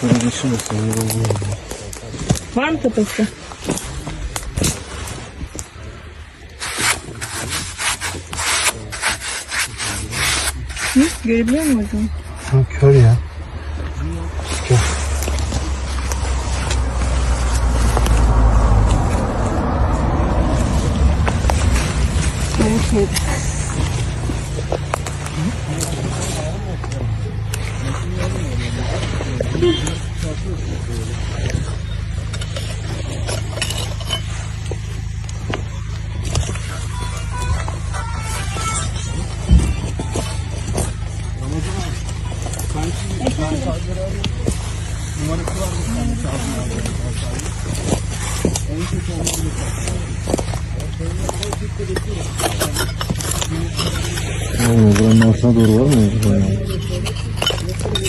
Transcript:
Şöyle geçirmesin. Yorulmuyor. Var mı tepesi? Hı? Görebiliyor musun oradan? Ha, kör ya. Kör. Evet. Olmuyor. Buranın altına doğru var mı?